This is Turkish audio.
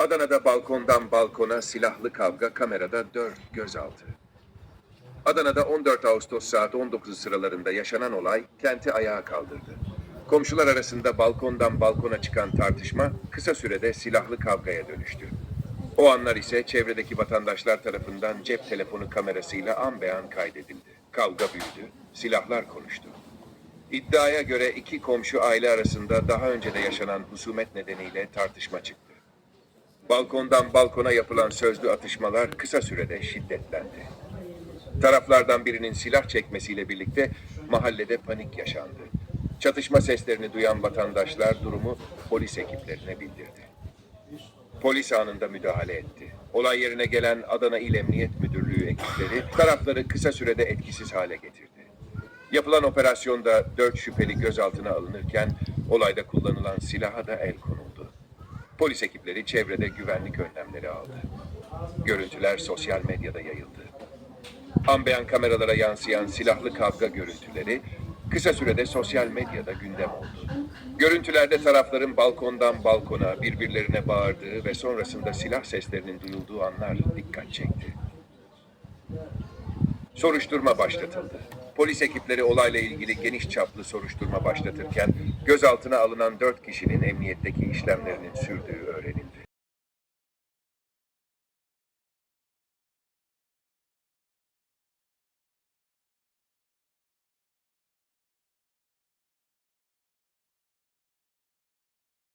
Adana'da balkondan balkona silahlı kavga kamerada dört gözaltı. Adana'da 14 Ağustos saat 19 sıralarında yaşanan olay kenti ayağa kaldırdı. Komşular arasında balkondan balkona çıkan tartışma kısa sürede silahlı kavgaya dönüştü. O anlar ise çevredeki vatandaşlar tarafından cep telefonu kamerasıyla an beyan kaydedildi. Kavga büyüdü, silahlar konuştu. İddiaya göre iki komşu aile arasında daha önce de yaşanan husumet nedeniyle tartışma çıktı. Balkondan balkona yapılan sözlü atışmalar kısa sürede şiddetlendi. Taraflardan birinin silah çekmesiyle birlikte mahallede panik yaşandı. Çatışma seslerini duyan vatandaşlar durumu polis ekiplerine bildirdi. Polis anında müdahale etti. Olay yerine gelen Adana İl Emniyet Müdürlüğü ekipleri tarafları kısa sürede etkisiz hale getirdi. Yapılan operasyonda dört şüpheli gözaltına alınırken olayda kullanılan silaha da el konuldu. Polis ekipleri çevrede güvenlik önlemleri aldı. Görüntüler sosyal medyada yayıldı. Ambeyan kameralara yansıyan silahlı kavga görüntüleri kısa sürede sosyal medyada gündem oldu. Görüntülerde tarafların balkondan balkona birbirlerine bağırdığı ve sonrasında silah seslerinin duyulduğu anlar dikkat çekti. Soruşturma başlatıldı. Polis ekipleri olayla ilgili geniş çaplı soruşturma başlatırken gözaltına alınan dört kişinin emniyetteki işlemlerinin sürdüğü öğrenildi.